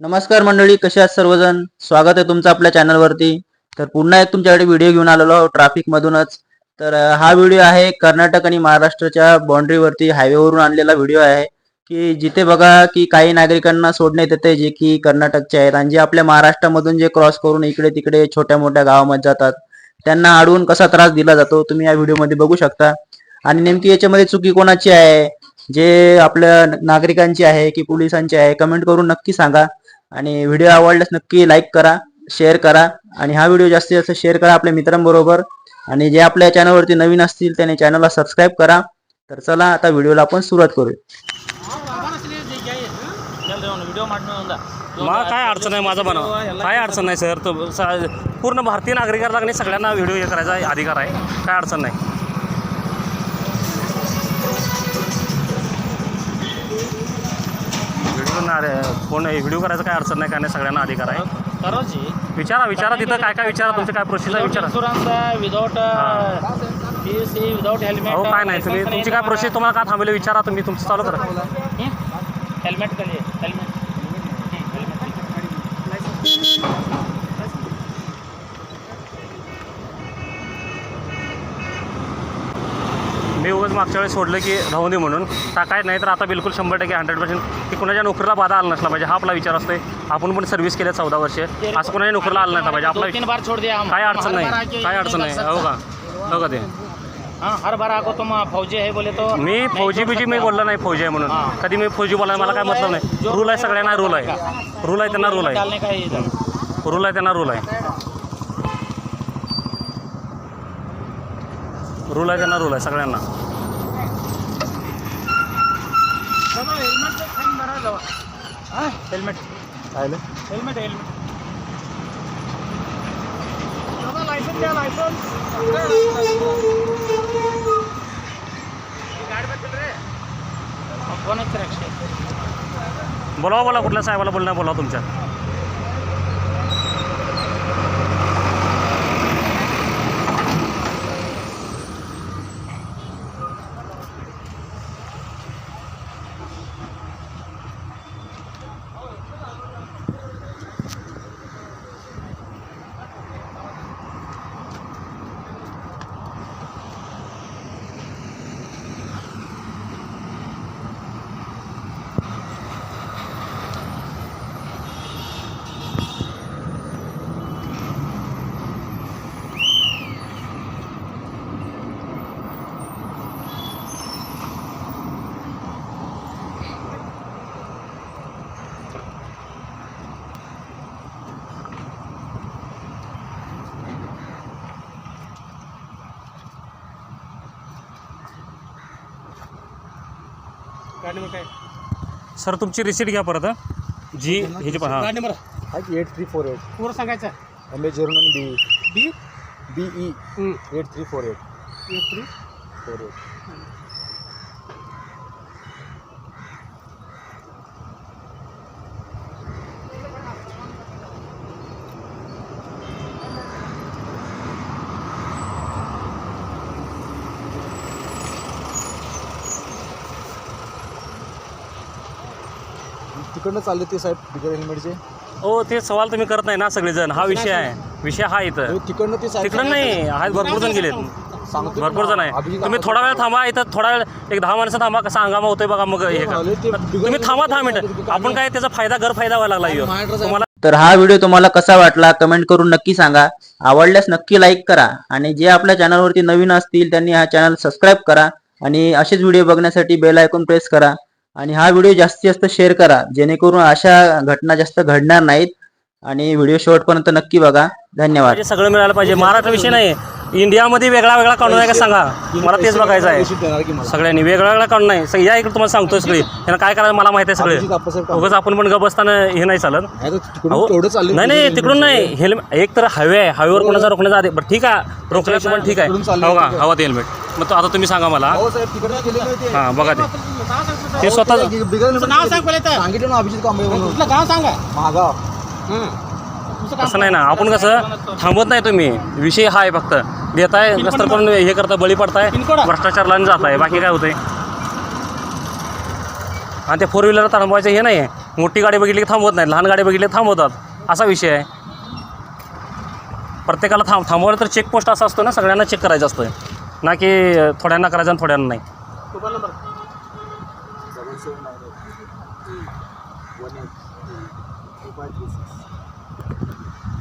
नमस्कार मंडळी कसे आहात सर्वजण? स्वागत आहे तुमचं आपल्या चॅनलवरती. तर पुन्हा एक तुमच्याकडे व्हिडिओ घेऊन आलेलो आहोत मधूनच तर हा व्हिडिओ आहे कर्नाटक आणि महाराष्ट्राच्या बाउंड्रीवरती हायवेवरून आणलेला व्हिडिओ आहे. की जिथे बघा की काही नागरिकांना सोडण्यात येते जे की कर्नाटकचे आहेत. आणि जे आपल्या महाराष्ट्रामधून जे क्रॉस करून इकडे तिकडे छोट्या मोठ्या गावामध्ये जातात त्यांना अडवून कसा त्रास दिला जातो तुम्ही या व्हिडिओमध्ये बघू शकता. आणि नेमकी याच्यामध्ये चुकी कोणाची आहे? जे आपल्या नागरिकांची आहे की पोलिसांची आहे कमेंट करून नक्की सांगा. आणि व्हिडिओ आवडल्यास नक्की लाईक करा शेअर करा आणि हा व्हिडिओ जास्तीत जास्त शेअर करा आपल्या मित्रांबरोबर. आणि जे आपल्या चॅनलवरती नवीन असतील त्याने चॅनलला सबस्क्राईब करा. तर चला आता व्हिडिओला आपण सुरुवात करूया. मला काय अडचण आहे माझं बनव काय अडचण नाही सर तो पूर्ण भारतीय नागरिकांना सगळ्यांना व्हिडिओ हे करायचा अधिकार आहे. काय अडचण नाही. ना फोन व्हिडिओ करायचा काय अडचण नाही काय नाही सगळ्यांना अधिकार आहे. करायची विचारा विचारा तिथं काय काय विचारा तुमचे काय प्रोसेस आहे विचारा. Insurance without. P U C without helmet काय नाही तुम्ही तुमची काय प्रोसेस तुम्हाला काय थांबवले? विचारा तुम्ही तुमचं चालू करा. हेल्मेट करिए हेल्मेट मी उगाच मागच्या वेळेस सोडलं की राहू दे म्हणून. टाकायचं नाही तर आता बिलकुल शंभर टक्के हंड्रेड पर्सेंट की कुणाच्या नोकरीला बाधा आला नसला पाहिजे. हा आपला विचार असतोय. आपण पण सर्व्हिस केल्या चौदा वर्षे. असं कुणाच्या नोकरीला आलं नाही पाहिजे. आपला काय अडचण नाही. काय अडचण नहीं. हो का। हो का ते? हाँ हर बार आपको तुम फौजी है बोले तो. मी फौजी बिजी मी। बोललो नाही फौजी आहे म्हणून. हां. कधी मी फौजी बोलायला मला काय मतलब नाही. रूल आहे सगळ्यांना रूल आहे. रूल आहे त्यांना रूल आहे. ही रूल आहे त्यांना रूल आहे. रूल आहे त्यांना रूल आहे? सगळ्यांना. हेल्मेट हेल्मेट हेल्मेट लायसन द्या लायसन कोणच रक्षे बोलावा बोला कुठल्या साहेबाला बोलणार बोला तुमच्या. सर तुमची रिसीट घ्या परत हं. जी ह्याची पण हां. Number. Eight three four eight पूर्ण सांगायचं. M A zero nine B. B? B E. Eight three four eight three four eight तिकडनं चालले ते साहेब बिगर हेल्मेटचे? हो ते सवाल तुम्ही करत नाही ना सगळेजण. हा विषय आहे. विषय हा इथं. तिकडनं ते साहेब तिकडं नाही. आहेत भरपूर जण गेलेत. सांगतो भरपूर जण आहे. अभिजित तुम्ही थोडा वेळ थांबा. इथं थोडा वेळ एक दहा माणसं थांबा. कसा हंगामा होतोय बघा मग हे करा. झाले ते बिगर तुम्ही थांबा दहा मिनिटं. आपण काय त्याचा फायदा गैरफायदा व्हायला लागला ह्यो. तुम्हाला तर हा व्हिडिओ तुम्हाला कसा वाटला कमेंट करून नक्की सांगा. आवडल्यास नक्की लाईक करा. आणि जे आपल्या चॅनलवरती नवीन असतील त्यांनी हा चॅनल सबस्क्राईब करा. आणि असेच व्हिडिओ बघण्यासाठी बेल आयकॉन प्रेस करा. आणि हा व्हिडिओ जास्तीत जास्त शेअर करा जेणेकरून अशा घटना जास्त घडणार नाहीत. आणि व्हिडिओ शेवटपर्यंत नक्की बघा. धन्यवाद. सगळं मिळालं पाहिजे. महाराष्ट्र विषय नाही इंडियामध्ये वेगळा वेगळा कानून आहे का सांगा? मला तेच बघायचं आहे. सगळ्यांनी वेगळा वेगळा काढून नाही. सग- या इकडे तुम्हाला सांगतोय सगळी. त्यांना काय करायचं मला माहिती आहे सगळे. उगाच आपण पण गप असताना हे नाही चालत. नाही नाही नाही तिकडून नाही. हेल्मेट एक तर हायवे आहे. हायवेवर कोणाचा रोखण्याचा आधी बरं ठीक आहे. रोखण्याचं पण ठीक आहे. हो होते. हवा ते हेल्मेट मग तो आता तुम्ही सांगा मला. हो हां बघा ते. ते स्वतः तुझं नाव सांग पहिले तर. सांगितलं ना अभिजित कांबळे म्हणून. तुझं गाव सांगा. महागाव. असं नाही ना आपण कसं थांबत नाही तुम्ही. विषय हा आहे फक्त. देताय नसतर पण हे करता बळी पडताय? भ्रष्टाचारला आणि जाताय. बाकी काय होतंय? आणि ते फोर व्हीलर थांबवायचं हे नाही आहे मोठी गाडी बघितली की थांबवत नाही लहान गाडी बघितली की थांबवतात. असा विषय आहे. प्रत्येकाला थांब थांबवलं तर चेकपोस्ट असा असतो ना सगळ्यांना चेक करायचं असतं ना की थोड्यांना करायचं आणि थोड्यांना नाही mobile number double seven nine eight one eight two five three six